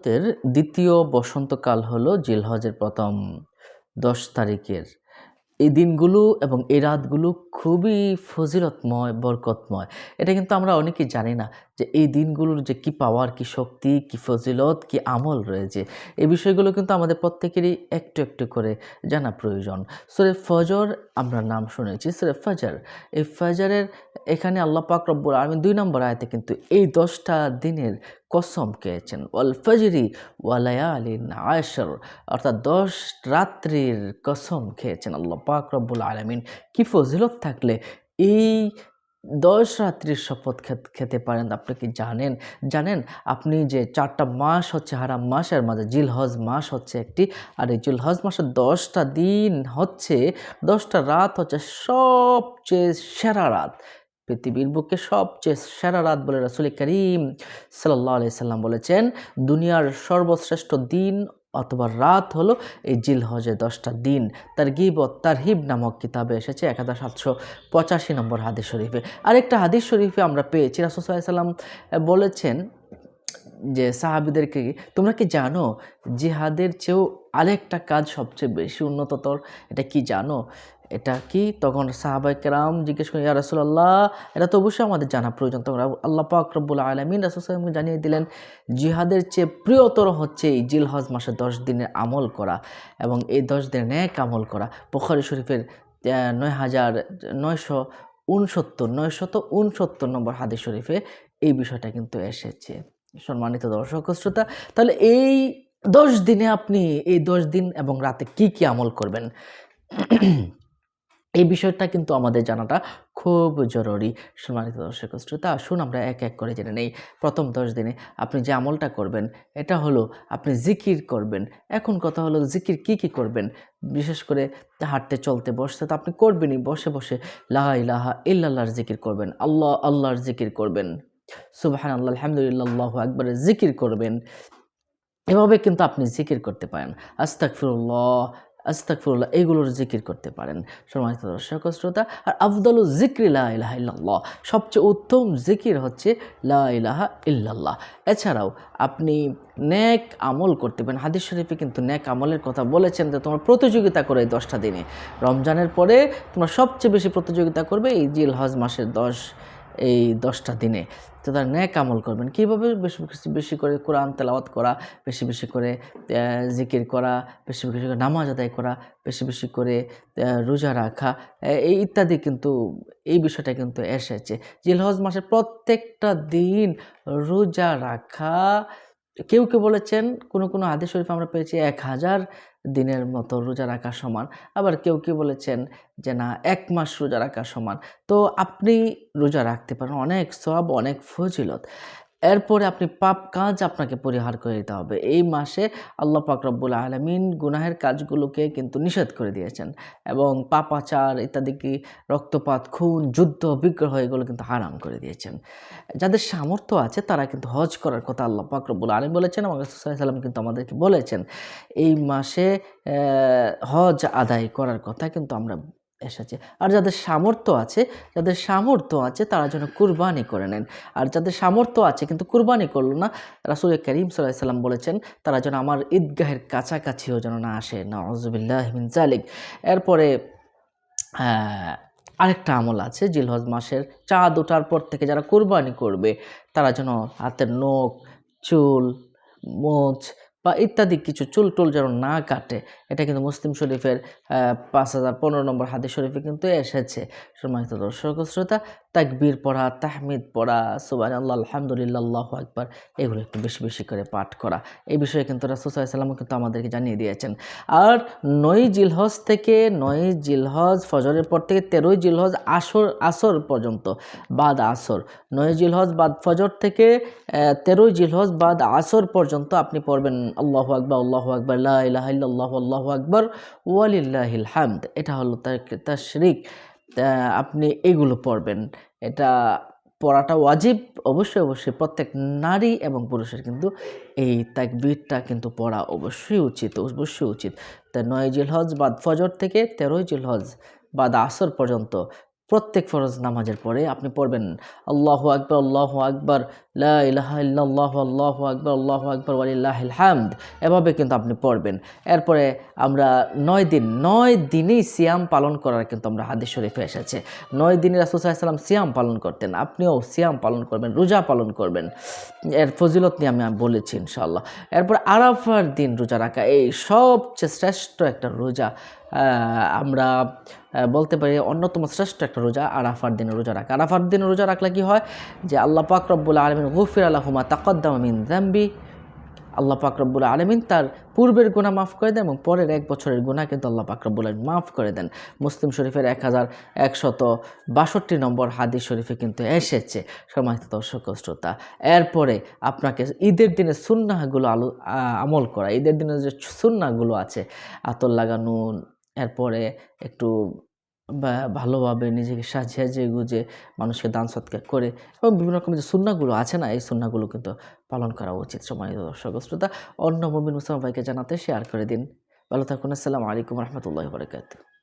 হিজরতের দ্বিতীয় বসন্তকাল হলো জিলহজের প্রথম দশ তারিখের। এই দিনগুলো এবং এই রাতগুলো খুবই ফজিলতময়, বরকতময়। এটা কিন্তু আমরা অনেকেই জানি না যে এই দিনগুলোর যে কি পাওয়ার কি শক্তি, কি ফজিলত, কি আমল রয়েছে, এই বিষয়গুলো কিন্তু আমাদের প্রত্যেকেরই একটু একটু করে জানা প্রয়োজন। সুরে ফজর আমরা নাম শুনেছি, সুরে ফজর। এই ফজরের এখানে আল্লাহ পাক রব্বুল আলমিন দুই নম্বর আয়তে কিন্তু এই দশটা দিনের কসম খেয়েছেন ওয়াল ফজরি ওয়ালায়া ওয়ালায়ালিন আয়সর অর্থাৎ দশ রাত্রির কসম খেয়েছেন আল্লাহ পাক রব্বুল আলমিন। কি ফজিলত থাকলে এই দশ রাত্রির শপথ খেত- খেতে পারেন। আপনি কি জানেন? জানেন, আপনি যে চারটা মাস হচ্ছে হারাম মাসের মাঝে, জিলহজ মাস হচ্ছে একটি, আর এই জিলহজ মাসের দশটা দিন হচ্ছে, দশটা রাত হচ্ছে সবচেয়ে সেরা রাত। পৃথিবীর বুকে সবচেয়ে সেরা রাত বলে রাসুল করিম সাল্লাহ আলি সাল্লাম বলেছেন, দুনিয়ার সর্বশ্রেষ্ঠ দিন অথবা রাত হলো, এই জিল হজে দশটা দিন। তার গিবত তার হিব নামক কিতাবে এসেছে এক হাজার সাতশো পঁচাশি নম্বর হাদিস শরীফে। আরেকটা হাদিস শরীফে আমরা পেয়েছি রাসুসাল্লাম বলেছেন যে সাহাবিদেরকে, তোমরা কি জানো জিহাদের চেয়েও আরেকটা কাজ সবচেয়ে বেশি উন্নততর? এটা কি জানো? এটা কি? তখন সাহাবাই কেরাম জিজ্ঞেস করি, ইয়া রাসুলাল্লাহ, এটা তো অবশ্যই আমাদের জানা প্রয়োজন। তখন আল্লাহ পাক আলমিন রাসুল সাহেবকে জানিয়ে দিলেন, জিহাদের চেয়ে প্রিয়তর হচ্ছে এই জিলহজ মাসে দশ দিনের আমল করা এবং এই দশ দিনের ন্যাক আমল করা। বুখারী শরীফের নয় হাজার, নয়শো উনসত্তর, নয়শত উনসত্তর নম্বর হাদিস শরীফে এই বিষয়টা কিন্তু এসেছে। সম্মানিত দর্শক শ্রোতা, তাহলে এই দশ দিনে আপনি এই দশ দিন এবং রাতে কি কি আমল করবেন? এই বিষয়টা কিন্তু আমাদের জানাটা খুব জরুরি, সম্মানিত দর্শক শ্রোতা। আসুন আমরা এক এক করে জেনে নেই। প্রথম দশ দিনে আপনি যে আমলটা করবেন, এটা হলো আপনি জিকির করবেন। এখন কথা হলো জিকির কি কি করবেন? বিশেষ করে হাঁটতে, চলতে, বসতে তো আপনি করবেনই। বসে বসে লাহা ইলাহা ইল্লাল্লাহর জিকির করবেন। আল্লাহ, আল্লাহর জিকির করবেন। সুবাহান আল্লাহ আলহামদুলিল্লাহ একবারে জিকির করবেন। এভাবে কিন্তু আপনি জিকির করতে পারেন। আস্তাকফিরুল্লাহ আস্তাকফিরুল্লাহ এইগুলোর জিকির করতে পারেন। সম্মানিত দর্শক শ্রোতা, আর আফদলু জিক্রি লা ইলাহা সবচেয়ে উত্তম জিকির হচ্ছে লা ইলাহা ইল্লাল্লাহ। এছাড়াও আপনি নেক আমল করতে পারেন। হাদিস শরীফে কিন্তু নেক আমলের কথা বলেছেন যে তোমরা প্রতিযোগিতা করে এই দশটা দিনে। রমজানের পরে তোমরা সবচেয়ে বেশি প্রতিযোগিতা করবে এই জিল হজ মাসের দশ এই দশটা দিনে। তো তার ন্যাক আমল করবেন। কীভাবে বেশি বেশি করে কোরআন তেলাওয়াত করা, বেশি বেশি করে জিকির করা, বেশি বেশি করে নামাজ আদায় করা, বেশি বেশি করে রোজা রাখা এই ইত্যাদি কিন্তু এই বিষয়টা কিন্তু এসেছে। জিলহজ মাসের প্রত্যেকটা দিন রোজা রাখা কেউ কেউ বলেছেন, কোনো কোনো আদেশ শরীফ আমরা পেয়েছি এক হাজার দিনের মতো রোজা রাখা সমান। আবার কেউ কেউ বলেছেন যে না, এক মাস রোজা রাখা সমান। তো আপনি রোজা রাখতে পারেন। অনেক সব অনেক ফজিলত। এরপরে আপনি পাপ কাজ আপনাকে পরিহার করে দিতে হবে। এই মাসে আল্লাহ রব্বুল আলমিন গুনাহের কাজগুলোকে কিন্তু নিষেধ করে দিয়েছেন এবং পাপাচার ইত্যাদি কি রক্তপাত, খুন, যুদ্ধ, বিগ্রহ এগুলো কিন্তু হারাম করে দিয়েছেন। যাদের সামর্থ্য আছে তারা কিন্তু হজ করার কথা আল্লাহ রব্বুল আলম বলেছেন এবং সাল্লাম কিন্তু আমাদেরকে বলেছেন, এই মাসে হজ আদায় করার কথা কিন্তু আমরা এসেছে। আর যাদের সামর্থ্য আছে, যাদের সামর্থ্য আছে, তারা যেন কুরবানি করে নেন। আর যাদের সামর্থ্য আছে, কিন্তু কুরবানি করল না, রাসুল করিম সাল্লাম বলেছেন, তারা যেন আমার ঈদগাহের কাছাকাছিও যেন না আসে। না অজবিল্লাহ মিন জালিক এরপরে আরেকটা আমল আছে, জিলহজ মাসের চাঁদ ওঠার পর থেকে যারা কোরবানি করবে, তারা যেন হাতের নখ, চুল, মোচ বা ইত্যাদি কিছু চুল টুল যেন না কাটে, এটা কিন্তু মুসলিম শরীফের পাঁচ হাজার পনেরো নম্বর হাদিস শরীফে কিন্তু এসেছে। সম্মানিত দর্শক শ্রোতা তাকবীর পড়া, তাহমিদ পড়া সুবান আল্লাহ আলহামদুলিল্লাহ, আকবার, এগুলো একটু বেশি বেশি করে পাঠ করা। এই বিষয়ে কিন্তু রাসুসাল্লাম কিন্তু আমাদেরকে জানিয়ে দিয়েছেন। আর নয় জিলহজ থেকে নয় জিলহজ ফজরের পর থেকে তেরোই জিলহজ আসর আসর পর্যন্ত বাদ আসর। নয় জিলহজ বাদ ফজর থেকে তেরোই জিলহজ বাদ আসর পর্যন্ত আপনি পড়বেন আল্লাহ আকবর আল্লাহ আকবর লাহ আল্লাহ আল্লাহ আকবর, ওয়ালিল্লাহিল হামদ। এটা হলো তার তার আপনি এগুলো পড়বেন। এটা পড়াটা ওয়াজিব, অবশ্যই অবশ্যই। প্রত্যেক নারী এবং পুরুষের কিন্তু এই তাকবীরটা কিন্তু পড়া অবশ্যই উচিত অবশ্যই উচিত। তা নয় জিলহজ বাদ ফজর থেকে তেরোই জিলহজ বাদ আসর পর্যন্ত প্রত্যেক ফরজ নামাজের পরে আপনি পড়বেন, আল্লাহু আকবর আল্লাহু আকবর, লা ইলাহা ইল্লাল্লাহু, আল্লাহু আকবর আল্লাহু আকবর, ওয়ালিল্লাহিল হামদ, এভাবে কিন্তু আপনি পড়বেন। এরপরে আমরা নয় দিন, নয় দিনেই সিয়াম পালন করার কিন্তু আমরা হাদিস শরীফে এসেছে। নয় দিনে রাসুল সাল্লাম সিয়াম পালন করতেন, আপনিও সিয়াম পালন করবেন, রোজা পালন করবেন। এর ফজিলত নিয়ে আমি বলেছি ইনশাল্লাহ এরপর আরাফার দিন রোজা রাখা, এই সবচেয়ে শ্রেষ্ঠ একটা রোজা আমরা বলতে পারি অন্যতম শ্রেষ্ঠ একটা রোজা, আরাফার দিনে রোজা রাখা। আরাফার দিনে রোজা রাখলে কি হয়? যে আল্লাহ পাক রব্বুল আলমিন গুফির আল্লাহুমা তাকদ্দাম মিন জাম্বি আল্লাহ পাক রব্বুল আলমিন তার পূর্বের গুণা মাফ করে দেন এবং পরের এক বছরের গুণা কিন্তু আল্লাহ পাক রব্বুল আলমিন মাফ করে দেন। মুসলিম শরীফের এক হাজার একশত বাষট্টি নম্বর হাদিস শরীফে কিন্তু এসেছে, সম্মানিত দর্শক শ্রোতা। এরপরে আপনাকে ঈদের দিনে সুন্নাহগুলো আলো আমল করা। ঈদের দিনে যে সুন্নাহগুলো আছে, আতর লাগানো এরপরে একটু ভালোভাবে নিজেকে সাজিয়ে যে গুজে মানুষকে দান সৎকার করে এবং বিভিন্ন রকম যে সুন্নাগুলো আছে না, এই সুন্নাগুলো কিন্তু পালন করা উচিত। সময় দর্শক, শ্রোতা, অন্য মমিন মুসলাম ভাইকে জানাতে শেয়ার করে দিন। ভালো থাকুন। আসসালামু আলাইকুম রহমতুল্লাহ বরকাত